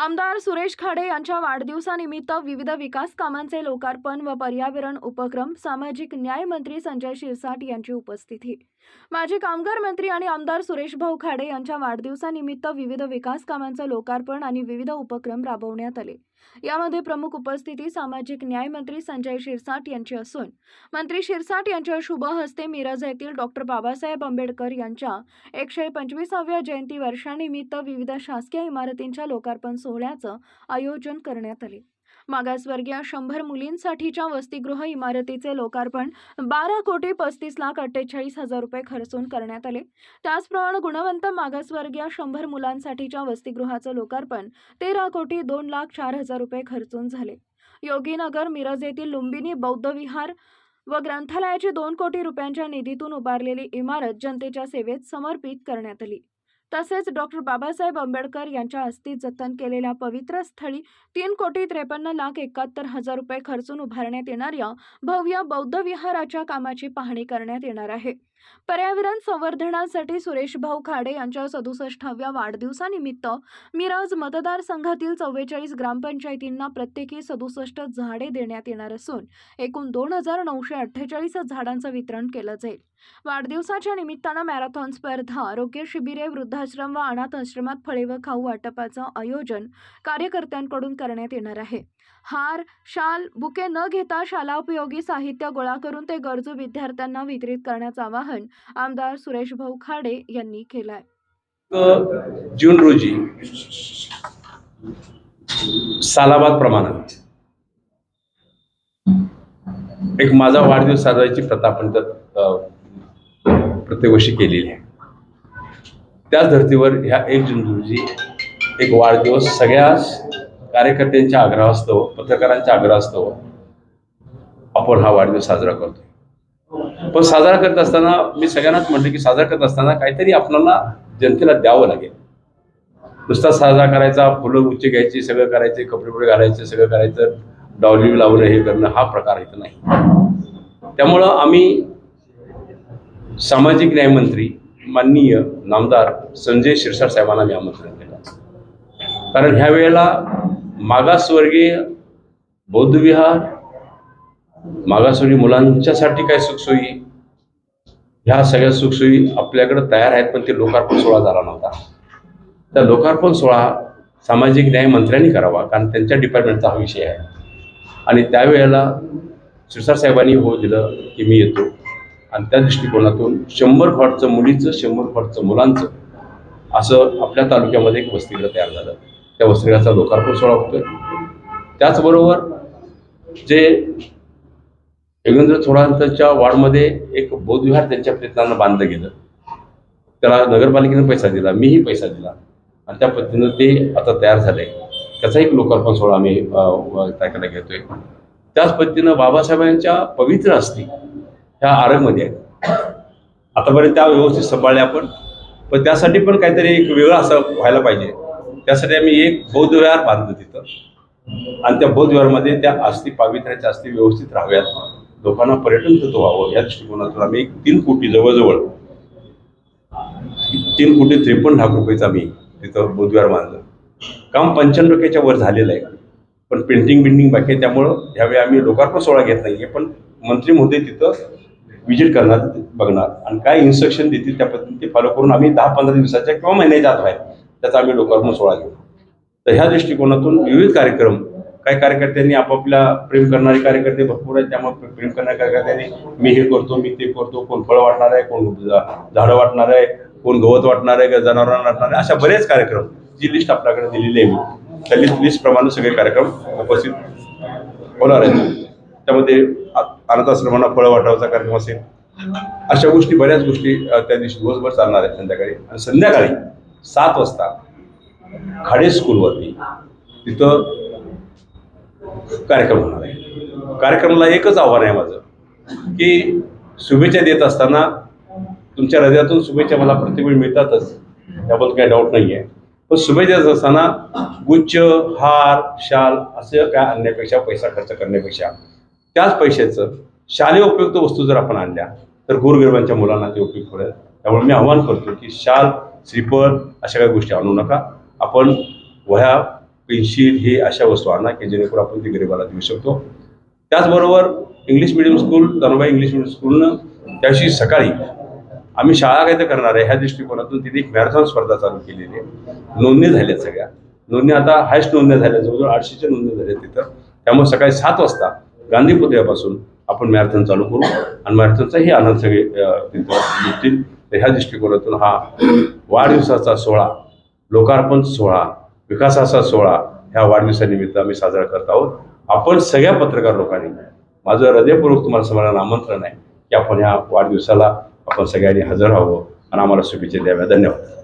आमदार सुरेश खाडे यांच्या वाढदिवसानिमित्त विविध विकास कामांचे लोकार्पण व पर्यावरण उपक्रम सामाजिक न्याय मंत्री संजय शिरसाट यांची उपस्थिती. माजी कामगार मंत्री आणि आमदार सुरेश भाऊ खाडे यांच्या वाढदिवसानिमित्त विविध विकास कामांचं लोकार्पण आणि विविध उपक्रम राबवण्यात आले. यामध्ये प्रमुख उपस्थिती सामाजिक न्याय मंत्री संजय शिरसाट यांची असून मंत्री शिरसाट यांच्या शुभ हस्ते मिरज येथील डॉक्टर बाबासाहेब आंबेडकर यांच्या एकशे पंचवीसाव्या जयंती वर्षानिमित्त विविध शासकीय इमारतींच्या लोकार्पण सोहळ्याचं आयोजन करण्यात आले. मागासवर्गीय शंभर मुलींसाठीच्या वसतिगृह इमारतीचे लोकार्पण बारा कोटी पस्तीस लाख अठ्ठेचाळीस हजार रुपये खर्चून करण्यात आले. त्याचप्रमाणे गुणवंत मागासवर्गीय शंभर मुलांसाठीच्या वसतिगृहाचं लोकार्पण तेरा कोटी दोन लाख चार हजार रुपये खर्चून झाले. योगीनगर मिरज येथील लुंबिनी बौद्ध विहार व ग्रंथालयाची दोन कोटी रुपयांच्या निधीतून उभारलेली इमारत जनतेच्या सेवेत समर्पित करण्यात आली. तसेच डॉक्टर बाबासाहेब आंबेडकर यांच्या हस्ती जतन केलेल्या पवित्र स्थळी तीन कोटी त्रेपन्न लाख एकाहत्तर हजार रुपये खर्चून उभारण्यात येणाऱ्या भव्य बौद्ध विहाराच्या कामाची पाहणी करण्यात येणार आहे. पर्यावरण संवर्धनासाठी सुरेश भाऊ खाडे यांच्या सदुसष्टाव्या वाढदिवसानिमित्त मिरज मतदारसंघातील चव्वेचाळीस ग्रामपंचायतींना प्रत्येकी सदुसष्ट झाडे देण्यात येणार असून एकूण दोन हजार नऊशे अठ्ठेचाळीस झाडांचं वितरण केलं जाईल. वाढदिवसाच्या निमित्तानं मॅरेथॉन स्पर्धा आरोग्य शिबिरे वृद्धाश्रम व अनाथ आश्रमात फळे व खाऊ वाटपाचं आयोजन कार्यकर्त्यांकडून करण्यात येणार आहे. हार शाल बुके न घेता शालापयोगी साहित्य गोळा करून ते गरजू विद्यार्थ्यांना वितरित करण्याचं आवाहन आमदार सुरेश भाऊ खाडे यांनी केलं आहे जून रोजी सालाबाद प्रमाणात एक माझा वाढदिवस साजरायची प्रथा आपण त्यात प्रत्येक वर्षी केलेली आहे. त्याच धर्तीवर ह्या एक जून रोजी एक वाढदिवस सगळ्या कार्यकर्त्यांच्या आग्रहास्तव पत्रकारांच्या आग्रहास्तव आपण हा वाढदिवस साजरा करतो पण साजरा करत असताना मी सगळ्यांनाच म्हटलं की साजरा करत असताना काहीतरी आपल्याला जनतेला द्यावं लागेल. नुसता साजरा करायचा फुलं उच्चे घ्यायची सगळं करायचे कपडे कपडे घालायचे सगळं करायचं डावली लावणं हे करणं हा प्रकार इथं नाही. त्यामुळं आम्ही सामाजिक न्यायमंत्री माननीय नामदार संजय शिरसाट साहेबांना मी आमंत्रण केलं. कारण ह्या वेळेला मागासवर्गीय बौद्धविहार मागासवर्गीय मुलांच्यासाठी काय सुखसोयी? ह्या सगळ्या सुखसोयी आपल्याकडे तयार आहेत पण ते लोकार्पण सोहळा झाला नव्हता. त्या लोकार्पण सोहळा सामाजिक न्याय मंत्र्यांनी करावा कारण त्यांच्या डिपार्टमेंटचा हा विषय आहे. आणि त्यावेळेला शिरसाट साहेबांनी हो दिलं की मी येतो. आणि त्या दृष्टिकोनातून शंभर फॉटचं मुलीचं शंभर फॉटचं मुलांचं असं आपल्या तालुक्यामध्ये एक वसतिगृह तयार झालं. त्या वसतिगृहाचा लोकार्पण सोहळा होतोय. त्याचबरोबर जे योगेंद्र थोरांच्या वार्डमध्ये एक बौद्धविहार त्यांच्या प्रयत्नानं बांधलं गेलं. त्याला नगरपालिकेनं पैसा दिला मीही पैसा दिला. आणि त्या पद्धतीनं ते आता तयार झालंय त्याचा एक लोकार्पण सोहळा आम्ही त्याकडे घेतोय. त्याच पद्धतीनं बाबासाहेबांच्या पवित्र असती ह्या आरगमध्ये आहेत. आतापर्यंत त्या व्यवस्थित सांभाळल्या आपण. पण त्यासाठी पण काहीतरी एक वेगळं असं व्हायला पाहिजे. त्यासाठी आम्ही एक बौद्धविहार बांधलं तिथं. आणि त्या बौद्धविहारमध्ये त्या अस्थी पावित्र्याच्या अस्थी व्यवस्थित राहाव्यात. लोकांना पर्यटन तत्व व्हावं या दृष्टिकोनातून आम्ही एक तीन कोटी जवळजवळ तीन कोटी त्रेपन्न लाख रुपयेचं आम्ही तिथं बौद्धविहार बांधलं. काम पंच्याण्णव टक्क्याच्या वर झालेलं आहे. पण पेंटिंग बिंटिंग बाकी आहे त्यामुळं ह्यावेळी आम्ही लोकार्पण सोहळा घेत नाही पण मंत्री महोदय तिथं विजिट करणार बघणार. आणि काय इन्स्ट्रक्शन देतील त्या पद्धतीने ते फॉलो करून आम्ही दहा पंधरा दिवसाच्या किंवा महिन्याच्या आत बाहेर. त्याचा आम्ही लोकार्पण सोहळा घेऊ. तर ह्या दृष्टिकोनातून विविध कार्यक्रम काही कार्यकर्त्यांनी आपापल्या प्रेम करणारे कार्यकर्ते भरपूर आहेत त्यामुळे प्रेम करणाऱ्या कार्यकर्त्यांनी मी हे करतो मी ते करतो कोण फळं वाटणार आहे कोण झाडं वाटणार आहे कोण गवत वाटणार आहे जनावरांना वाटणार आहे अशा बरेच कार्यक्रम जी लिस्ट आपल्याकडे दिलेली आहे मी. त्या लिस्ट लिस्टप्रमाणे सगळे कार्यक्रम उपस्थित होणार आहेत. त्यामध्ये अनाथाश्रमांना फळं वाटावचा कार्यक्रम असेल अशा गोष्टी बऱ्याच गोष्टी त्या दिवशी दिवसभर चालणार आहेत संध्याकाळी. आणि संध्याकाळी सात वाजता खाडे स्कूलवरती तिथं कार्यक्रम होणार आहे. कार्यक्रमाला एकच आव्हान आहे माझं की शुभेच्छा देत असताना तुमच्या हृदयातून शुभेच्छा मला प्रत्येक मिळतातच त्याबद्दल काही डाऊट नाही आहे पण शुभेच्छा देत असताना गुच्छ हार शाल असं काय आणण्यापेक्षा पैसा खर्च करण्यापेक्षा त्याच पैशाचं शालेय उपयुक्त वस्तू जर आपण आणल्या तर गोरगरिबांच्या मुलांना ते उपयुक्त पडेल. त्यामुळे मी आव्हान करतो की शाल श्रीफळ अशा काही गोष्टी आणू नका. आपण वह्या पेन्शिल हे अशा वस्तू आणा की जेणेकरून आपण ती गरिबाला देऊ शकतो. त्याचबरोबर English medium school Dhanubai English medium स्कूलनं त्याशी सकाळी आम्ही शाळा काय तर करणार आहे ह्या दृष्टिकोनातून तिथे एक मॅरेथॉन स्पर्धा चालू केलेली आहे. नोंदणी झाल्या सगळ्या. नोंदणी आता हायस्ट नोंदण्या झाल्या जवळजवळ आठशेच्या नोंदणी झाल्या तिथं. त्यामुळे सकाळी सात वाजता गांधी पुतळ्यापासून आपण मॅरेथॉन चालू करू आणि मॅरेथॉनचाही आनंद सगळे तिथं घेतील तर ह्या दृष्टिकोनातून हा वाढदिवसाचा सोहळा लोकार्पण सोहळा विकासाचा सोहळा ह्या वाढदिवसानिमित्त आम्ही साजरा करत आहोत. आपण सगळ्या पत्रकार लोकांनी माझं हृदयपूर्वक तुम्हाला सगळ्यांना आमंत्रण आहे की आपण ह्या वाढदिवसाला आपण सगळ्यांनी हजर व्हावं आणि आम्हाला शुभेच्छा द्याव्या. धन्यवाद.